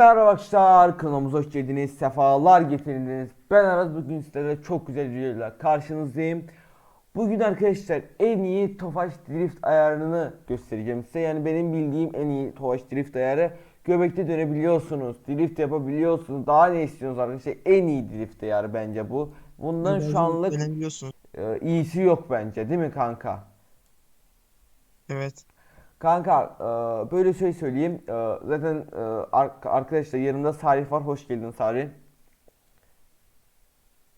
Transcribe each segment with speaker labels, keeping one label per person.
Speaker 1: Merhaba arkadaşlar kanalımıza hoş geldiniz. Sefalar getirdiniz. Ben Aras bugün sizlere çok güzel videoyla karşınızdayım. Bugün arkadaşlar en iyi Tofaş Drift ayarını göstereceğim size. Yani benim bildiğim en iyi Tofaş Drift ayarı. Göbekte dönebiliyorsunuz, drift yapabiliyorsunuz. Daha ne istiyorsunuz arkadaşlar? En iyi drift ayarı bence bu. Bundan şu anlık e, iyisi yok bence değil mi kanka?
Speaker 2: Evet.
Speaker 1: Kanka e, böyle şey söyleyeyim. E, zaten e, ar- arkadaşlar yanımda Salih var. Hoş geldin Salih.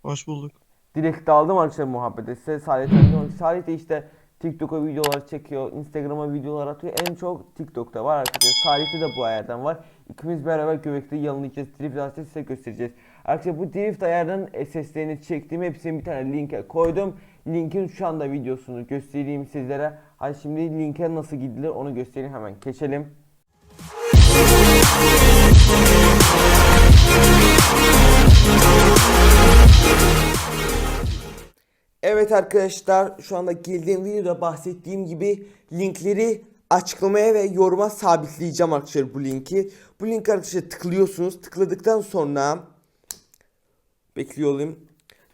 Speaker 2: Hoş bulduk.
Speaker 1: Direkt daldım arkadaşlar muhabbete. Size Salih tanıdım. Salih de işte TikTok'a videolar çekiyor. Instagram'a videolar atıyor. En çok TikTok'ta var arkadaşlar. Salih'te de bu ayardan var. İkimiz beraber göbekte yanlayacağız. Drift atacağız size göstereceğiz. Arkadaşlar bu drift ayardan SS'lerini çektim. Hepsini bir tane linke koydum. Linkin şu anda videosunu göstereyim sizlere. Hadi şimdi linke nasıl gidilir onu göstereyim hemen. Geçelim. Evet arkadaşlar şu anda geldiğim videoda bahsettiğim gibi linkleri açıklamaya ve yoruma sabitleyeceğim arkadaşlar bu linki. Bu link arkadaşlar tıklıyorsunuz. Tıkladıktan sonra bekliyor olayım.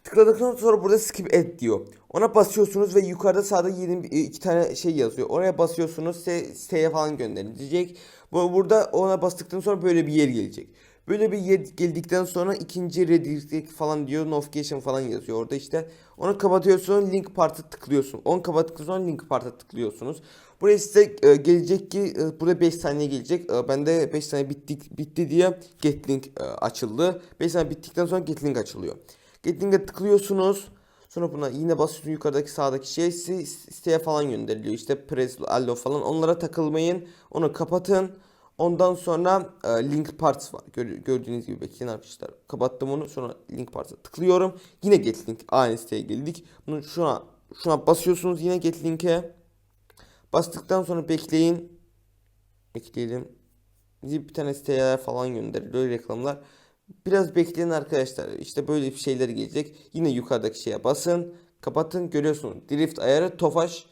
Speaker 1: Tıkladıktan sonra burada skip et diyor. Ona basıyorsunuz ve yukarıda sağda yeni bir- iki tane şey yazıyor. Oraya basıyorsunuz siteye falan gönderilecek. Bu burada ona bastıktan sonra böyle bir yer gelecek. Böyle bir yer geldikten sonra ikinci redirect falan diyor. Notification falan yazıyor orada işte. Onu kapatıyorsun link part'a tıklıyorsun. Onu kapattıktan sonra link part'a tıklıyorsunuz. Buraya size e, gelecek ki e, burada 5 saniye gelecek. E, bende 5 saniye bitti, bitti diye get link e, açıldı. 5 saniye bittikten sonra get link açılıyor. Get link'e tıklıyorsunuz. Sonra buna yine basıyorsun yukarıdaki sağdaki şey siteye falan gönderiliyor. İşte press, allo falan onlara takılmayın. Onu kapatın. Ondan sonra e, link parts var. Gör- gördüğünüz gibi bekleyin arkadaşlar. Kapattım onu. Sonra link parts'a tıklıyorum. Yine get link aynı siteye geldik. Bunu şuna şuna basıyorsunuz yine get link'e. Bastıktan sonra bekleyin. Bekleyelim. Bir tane siteler falan gönderiliyor reklamlar. Biraz bekleyin arkadaşlar. İşte böyle bir şeyler gelecek. Yine yukarıdaki şeye basın. Kapatın. Görüyorsunuz. Drift ayarı Tofaş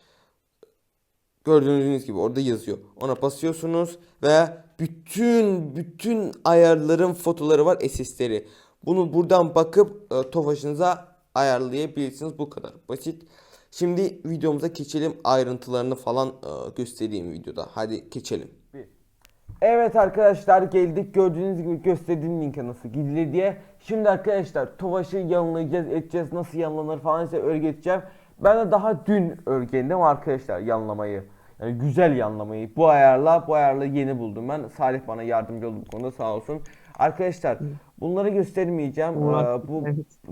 Speaker 1: gördüğünüz gibi orada yazıyor. Ona basıyorsunuz ve bütün bütün ayarların fotoları var SS'leri. Bunu buradan bakıp e, Tofaş'ınıza ayarlayabilirsiniz. Bu kadar basit. Şimdi videomuza geçelim. Ayrıntılarını falan e, göstereyim videoda. Hadi geçelim. Evet arkadaşlar geldik gördüğünüz gibi gösterdiğim linke nasıl gidilir diye. Şimdi arkadaşlar Tofaş'ı yanlayacağız edeceğiz nasıl yanlanır falan size öğreteceğim. Ben de daha dün öğrendim arkadaşlar yanlamayı. Yani güzel yanlamayı. Bu ayarla bu ayarla yeni buldum ben. Salih bana yardımcı oldu bu konuda sağ olsun. Arkadaşlar bunları göstermeyeceğim. Ee, bu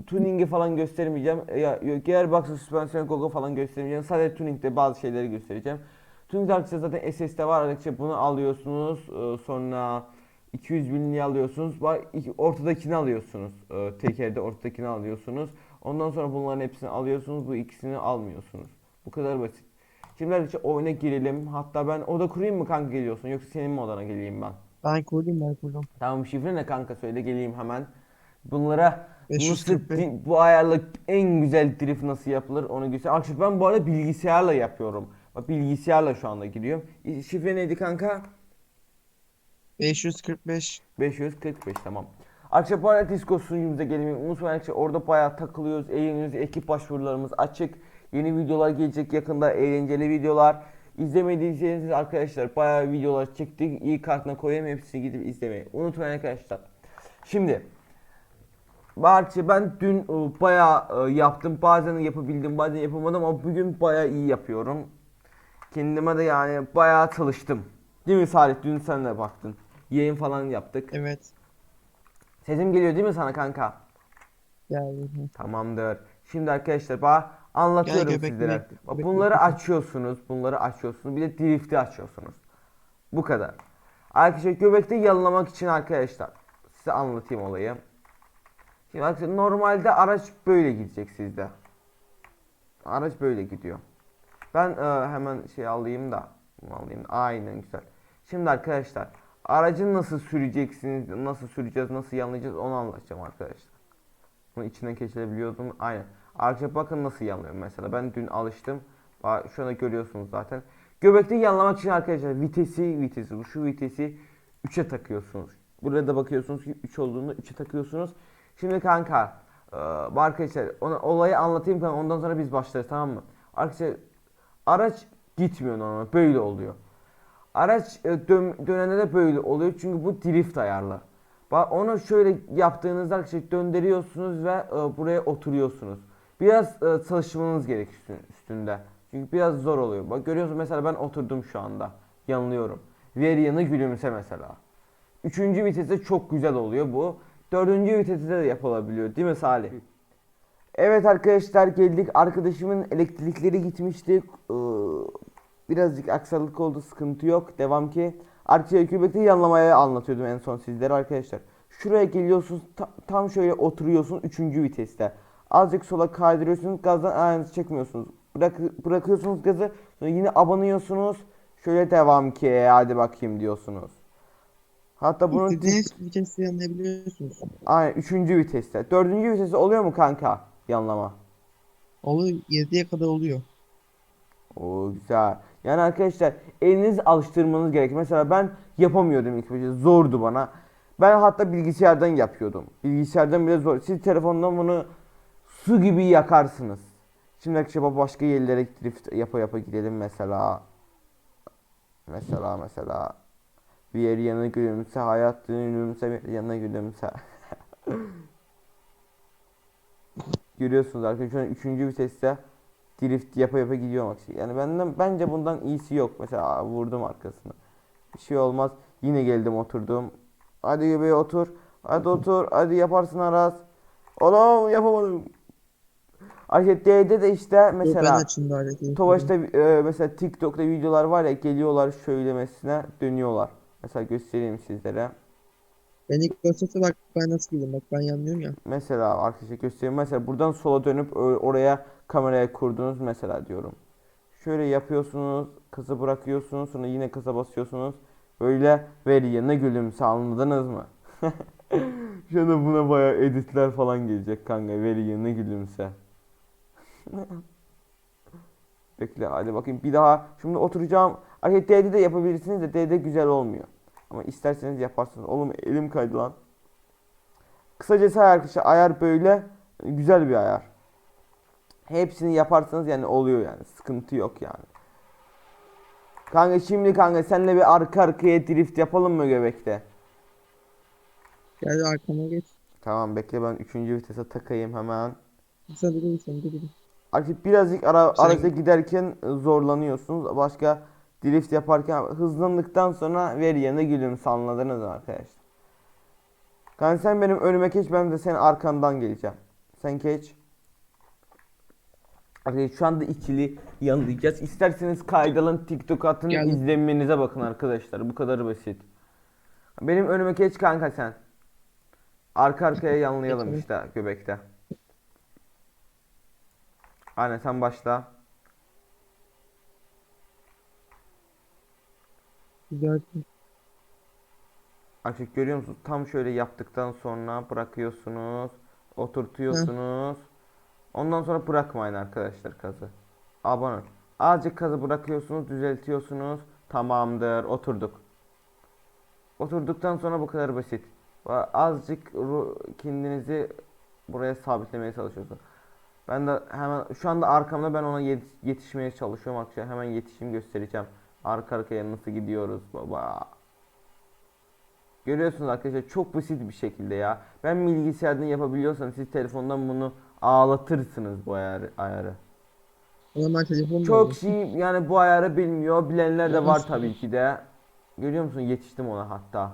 Speaker 1: tuningi falan göstermeyeceğim. Ya gearbox, süspansiyon, gogo falan göstermeyeceğim. Sadece tuningde bazı şeyleri göstereceğim. Tuning arkadaşlar zaten SS'de var arkadaşlar bunu alıyorsunuz. Ee, sonra 200 binliği alıyorsunuz. Bak ortadakini alıyorsunuz. Ee, tekerde ortadakini alıyorsunuz. Ondan sonra bunların hepsini alıyorsunuz. Bu ikisini almıyorsunuz. Bu kadar basit. Şimdi arkadaşlar oyuna girelim. Hatta ben oda kurayım mı kanka geliyorsun yoksa senin mi odana geleyim ben?
Speaker 2: Ben kurdum ben kurdum.
Speaker 1: Tamam şifre ne kanka söyle geleyim hemen. Bunlara nasıl
Speaker 2: 541.
Speaker 1: di- bu ayarla en güzel drift nasıl yapılır onu göster. Arkadaşlar ben bu arada bilgisayarla yapıyorum. Bak bilgisayarla şu anda giriyorum. İ- Şifre neydi kanka?
Speaker 2: 545.
Speaker 1: 545 tamam. Bu arada Discord sunucumuza gelmeyi unutmayın arkadaşlar. Orada bayağı takılıyoruz, eğleniyoruz. Ekip başvurularımız açık. Yeni videolar gelecek yakında eğlenceli videolar. İzlemediyseniz arkadaşlar bayağı videolar çektik. İyi kartına koyayım hepsini gidip izlemeyi unutmayın arkadaşlar. Şimdi Barçı ben dün e, bayağı e, yaptım. Bazen yapabildim, bazen yapamadım ama bugün bayağı iyi yapıyorum. Kendime de yani bayağı çalıştım. Değil mi Salih? Dün sen de baktın. Yayın falan yaptık.
Speaker 2: Evet.
Speaker 1: Sesim geliyor değil mi sana kanka?
Speaker 2: Geldi.
Speaker 1: Tamamdır. Şimdi arkadaşlar bak anlatıyorum
Speaker 2: Gel göbek
Speaker 1: sizlere. Bak
Speaker 2: göbek
Speaker 1: bunları açıyorsunuz. Bunları açıyorsunuz. Bir de drift'i açıyorsunuz. Bu kadar. Arkadaşlar göbekte yanlamak için arkadaşlar size anlatayım olayı. Şimdi arkadaşlar normalde araç böyle gidecek sizde. Araç böyle gidiyor. Ben e, hemen şey alayım da alayım. Aynen güzel. Şimdi arkadaşlar aracı nasıl süreceksiniz, nasıl süreceğiz, nasıl yanlayacağız onu anlatacağım arkadaşlar. Bunu içinden geçirebiliyordum. Aynen. Arkadaşlar bakın nasıl yanlıyorum mesela. Ben dün alıştım. Şu anda görüyorsunuz zaten. Göbekte yanlamak için arkadaşlar vitesi, vitesi, şu vitesi 3'e takıyorsunuz. Burada bakıyorsunuz ki 3 olduğunda 3'e takıyorsunuz. Şimdi kanka e, arkadaşlar ona, olayı anlatayım kanka ondan sonra biz başlarız tamam mı? Arkadaşlar araç gitmiyor normal böyle oluyor. Araç e, dön, dönende de böyle oluyor çünkü bu drift ayarlı. Onu şöyle yaptığınızda arkadaşlar döndürüyorsunuz ve e, buraya oturuyorsunuz. Biraz e, çalışmanız gerek üstün- üstünde. Çünkü biraz zor oluyor. Bak görüyorsun mesela ben oturdum şu anda. Yanılıyorum. Ver yanı gülümse mesela. Üçüncü viteste çok güzel oluyor bu. Dördüncü viteste de yapılabiliyor değil mi Salih? Evet arkadaşlar geldik. Arkadaşımın elektrikleri gitmişti. Ee, birazcık aksaklık oldu sıkıntı yok. Devam ki. Arkadaşlar köpekte yanlamaya anlatıyordum en son sizlere arkadaşlar. Şuraya geliyorsunuz ta- tam şöyle oturuyorsun üçüncü viteste. Azıcık sola kaydırıyorsunuz gazdan ayağınızı çekmiyorsunuz. Bırak, bırakıyorsunuz gazı sonra yine abanıyorsunuz. Şöyle devam ki hadi bakayım diyorsunuz. Hatta bunun
Speaker 2: İstediğiniz vitesi yanlayabiliyorsunuz.
Speaker 1: Aynen üçüncü viteste. Dördüncü viteste oluyor mu kanka yanlama?
Speaker 2: Oluyor 7'ye kadar oluyor.
Speaker 1: Oo güzel. Yani arkadaşlar eliniz alıştırmanız gerek. Mesela ben yapamıyordum ilk başta. Zordu bana. Ben hatta bilgisayardan yapıyordum. Bilgisayardan bile zor. Siz telefondan bunu su gibi yakarsınız. Şimdi arkadaşlar başka yerlere drift yapa yapa gidelim mesela. Mesela mesela. Bir yer yanına gülümse, hayat yanına gülümse. Görüyorsunuz arkadaşlar şu an 3. viteste drift yapa yapa gidiyor bak. Yani benden bence bundan iyisi yok. Mesela vurdum arkasına. Bir şey olmaz. Yine geldim oturdum. Hadi göbeğe otur. Hadi otur. Hadi yaparsın Aras. Oğlum yapamadım. Arkadaşlar D'de de işte
Speaker 2: Mesela.
Speaker 1: Tovaş'ta e, mesela TikTok'ta videolar var ya geliyorlar şöylemesine dönüyorlar. Mesela göstereyim sizlere.
Speaker 2: Ben ilk gösterse bak ben nasıl girdim bak ben yanmıyorum ya.
Speaker 1: Mesela arkadaşlar göstereyim. Mesela buradan sola dönüp oraya kameraya kurdunuz mesela diyorum. Şöyle yapıyorsunuz, kızı bırakıyorsunuz, sonra yine kıza basıyorsunuz. Böyle veri yerine gülümse anladınız mı? Şu buna bayağı editler falan gelecek kanka. Veri yerine gülümse. Bekle hadi bakayım bir daha. Şimdi oturacağım. Arkadaşlar D'de de yapabilirsiniz de D'de güzel olmuyor. Ama isterseniz yaparsınız. Oğlum elim kaydı lan. Kısacası arkadaşlar ayar böyle güzel bir ayar. Hepsini yaparsanız yani oluyor yani. Sıkıntı yok yani. Kanka şimdi kanka senle bir arka arkaya drift yapalım mı göbekte?
Speaker 2: Gel arkama geç.
Speaker 1: Tamam bekle ben 3. vitese takayım hemen.
Speaker 2: Sen dur dur sen dur dur.
Speaker 1: Artık birazcık ara,
Speaker 2: Sen-
Speaker 1: giderken zorlanıyorsunuz. Başka drift yaparken hızlandıktan sonra ver yerine gülümse anladınız arkadaşlar? Kanka sen benim önüme geç ben de senin arkandan geleceğim. Sen geç. Arkadaşlar şu anda ikili yanlayacağız. İsterseniz kaydalın TikTok atın
Speaker 2: Geldim.
Speaker 1: izlenmenize bakın arkadaşlar. Bu kadar basit. Benim önüme geç kanka sen. Arka arkaya yanlayalım işte göbekte. Aynen sen başla.
Speaker 2: Güzel.
Speaker 1: Açık görüyor musunuz? Tam şöyle yaptıktan sonra bırakıyorsunuz. Oturtuyorsunuz. Ondan sonra bırakmayın arkadaşlar kazı. Abone ol. Azıcık kazı bırakıyorsunuz, düzeltiyorsunuz. Tamamdır, oturduk. Oturduktan sonra bu kadar basit. Azıcık kendinizi buraya sabitlemeye çalışıyorsunuz. Ben de hemen şu anda arkamda ben ona yet- yetişmeye çalışıyorum arkadaşlar. Hemen yetişim göstereceğim. Arka arkaya nasıl gidiyoruz baba. Görüyorsunuz arkadaşlar çok basit bir şekilde ya. Ben bilgisayardan yapabiliyorsam siz telefondan bunu ağlatırsınız bu ayarı. ayarı.
Speaker 2: Ama
Speaker 1: Çok şey yani bu ayarı bilmiyor. Bilenler de var tabii ki de. Görüyor musun? Yetiştim ona hatta.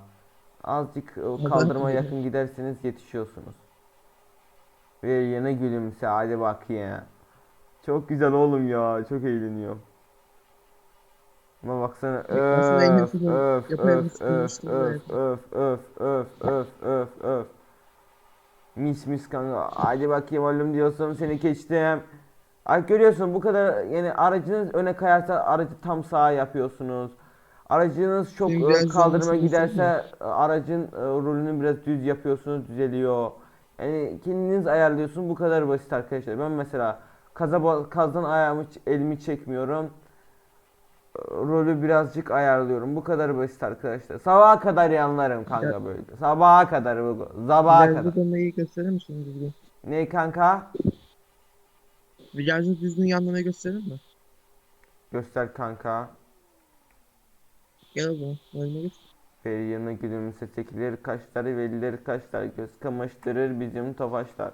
Speaker 1: Azıcık e,
Speaker 2: de.
Speaker 1: yakın giderseniz yetişiyorsunuz. Ve yine gülümse hadi bak ya. Çok güzel oğlum ya. Çok eğleniyor. Ama baksana öf öf öf öf öf öf öf öf öf öf öf Mis mis kanka hadi bakayım oğlum diyorsun seni geçtim. Ay görüyorsun bu kadar yani aracınız öne kayarsa aracı tam sağa yapıyorsunuz. Aracınız çok
Speaker 2: biraz
Speaker 1: kaldırıma giderse e, aracın e, rolünü biraz düz yapıyorsunuz düzeliyor. Yani kendiniz ayarlıyorsun bu kadar basit arkadaşlar. Ben mesela kaza kazdan ayağımı elimi çekmiyorum. Rolü birazcık ayarlıyorum. Bu kadar basit arkadaşlar. Sabaha kadar yanlarım kanka böyle. Sabaha kadar bu. Sabaha kadar.
Speaker 2: Virajlı dönmeyi gösterir misin düzgün?
Speaker 1: Ne kanka?
Speaker 2: Virajlı düzgün yanlamayı gösterir mi?
Speaker 1: Göster kanka.
Speaker 2: Gel o zaman. Önüme geç.
Speaker 1: Veli yanına gülümse çekilir kaşları velileri kaşlar göz kamaştırır bizim tofaşlar.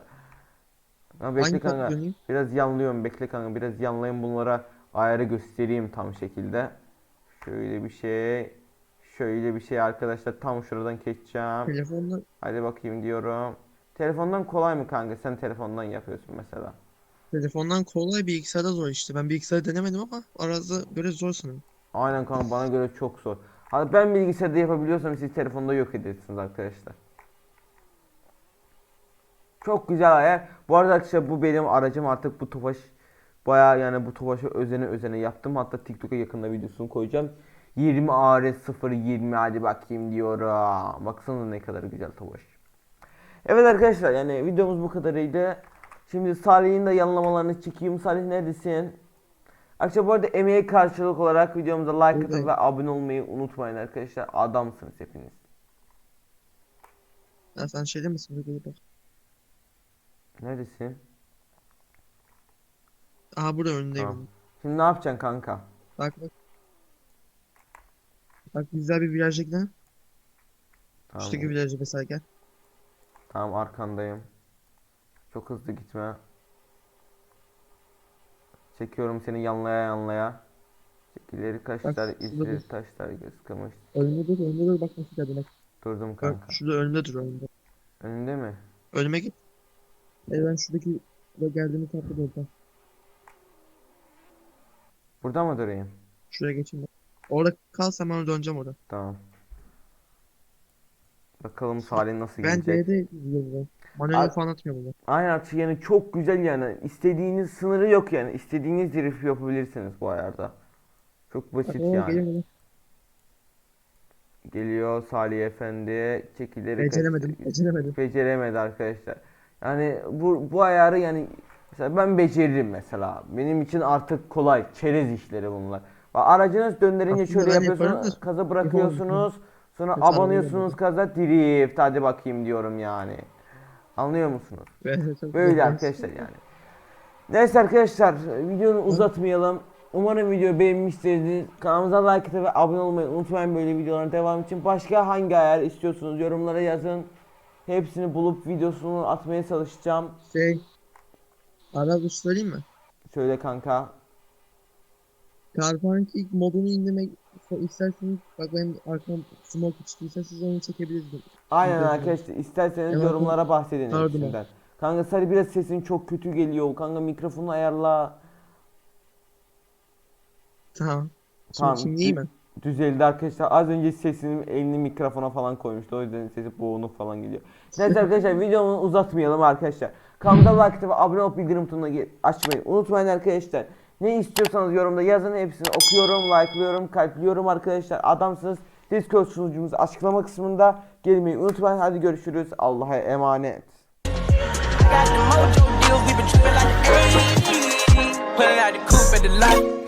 Speaker 1: Ha, bekle
Speaker 2: Hangi
Speaker 1: kanka.
Speaker 2: döneyim?
Speaker 1: Biraz yanlıyorum bekle kanka biraz yanlayayım bunlara ayarı göstereyim tam şekilde. Şöyle bir şey. Şöyle bir şey arkadaşlar tam şuradan geçeceğim.
Speaker 2: Telefonla
Speaker 1: Hadi bakayım diyorum. Telefondan kolay mı kanka? Sen telefondan yapıyorsun mesela.
Speaker 2: telefondan kolay bilgisayarda zor işte. Ben bilgisayarda denemedim ama arada göre zor sanırım.
Speaker 1: Aynen kanka bana göre çok zor. Hadi ben bilgisayarda yapabiliyorsam siz telefonda yok edersiniz arkadaşlar. Çok güzel ayar. Bu arada arkadaşlar bu benim aracım artık bu Tofaş baya yani bu Tofaş'ı özene özene yaptım. Hatta TikTok'a yakında videosunu koyacağım. 20 AR 020 hadi bakayım diyorum. Baksana ne kadar güzel Tofaş. Evet arkadaşlar yani videomuz bu kadarıydı. Şimdi Salih'in de yanlamalarını çekeyim. Salih neredesin? Arkadaşlar bu arada emeğe karşılık olarak videomuza like atıp ve abone olmayı unutmayın arkadaşlar. Adamsınız hepiniz.
Speaker 2: Ya sen şeyde misin?
Speaker 1: Neredesin?
Speaker 2: Aha burada önündeyim.
Speaker 1: Tamam. Şimdi ne yapacaksın kanka?
Speaker 2: Bak bak. Bak güzel bir virajda gidelim.
Speaker 1: Tamam.
Speaker 2: Şuradaki virajda mesela gel.
Speaker 1: Tamam arkandayım. Çok hızlı gitme. Çekiyorum seni yanlaya yanlaya. Çekileri kaşlar,
Speaker 2: şurada
Speaker 1: izleri
Speaker 2: dur.
Speaker 1: taşlar, göz kamış.
Speaker 2: Önünde dur, önünde dur. Bak nasıl geldi bak.
Speaker 1: Durdum
Speaker 2: Bak
Speaker 1: kanka.
Speaker 2: şurada önünde dur önünde.
Speaker 1: Önünde mi?
Speaker 2: Önüme git. E ben şuradaki geldiğimi tatlı oradan.
Speaker 1: Burada mı durayım?
Speaker 2: Şuraya geçeyim. Orada kalsam ben döneceğim orada.
Speaker 1: Tamam. Bakalım Salih nasıl
Speaker 2: Ben
Speaker 1: gidecek.
Speaker 2: D'de gidiyorum. Manuel
Speaker 1: Abi-
Speaker 2: falan atmıyor burada.
Speaker 1: Aynen artık yani çok güzel yani. İstediğiniz sınırı yok yani. İstediğiniz drift yapabilirsiniz bu ayarda. Çok basit
Speaker 2: o
Speaker 1: yani.
Speaker 2: geliyor
Speaker 1: Salih Efendi. Çekileri
Speaker 2: Beceremedim, beceremedim.
Speaker 1: Beceremedi arkadaşlar. Yani bu bu ayarı yani mesela ben beceririm mesela. Benim için artık kolay. Çerez işleri bunlar. Aracınız döndürünce şöyle yapıyorsunuz. Kaza bırakıyorsunuz. Sonra abanıyorsunuz kaza drift. Hadi bakayım diyorum yani. Anlıyor musunuz? Böyle arkadaşlar yani. Neyse arkadaşlar videonu uzatmayalım. Umarım video beğenmişsinizdir. Kanalımıza like atıp ve abone olmayı unutmayın böyle videoların devamı için. Başka hangi ayar istiyorsunuz yorumlara yazın. Hepsini bulup videosunu atmaya çalışacağım.
Speaker 2: Şey, ara bir söyleyeyim mi?
Speaker 1: Söyle kanka.
Speaker 2: İlk modunu indirmek isterseniz bak benim arkam smoke çıktıysa siz onu çekebilirsiniz.
Speaker 1: Aynen arkadaşlar isterseniz
Speaker 2: Evet,
Speaker 1: yorumlara bahsedin
Speaker 2: pardon.
Speaker 1: hepsinden. Kanka sarı biraz sesin çok kötü geliyor. Kanka mikrofonu ayarla.
Speaker 2: Tamam.
Speaker 1: Tamam,
Speaker 2: şimdi iyi mi?
Speaker 1: Düzeldi arkadaşlar. Az önce sesini elini mikrofona falan koymuştu. O yüzden sesi boğuluk falan geliyor. Neyse arkadaşlar videomu uzatmayalım arkadaşlar. Kanala like ve abone olup bildirim butonuna açmayı unutmayın arkadaşlar. Ne istiyorsanız yorumda yazın hepsini okuyorum, like'lıyorum, kalpliyorum arkadaşlar. Adamsınız. Discord sunucumuz açıklama kısmında gelmeyi unutmayın. Hadi görüşürüz. Allah'a emanet.
Speaker 3: Put out the coop at the light.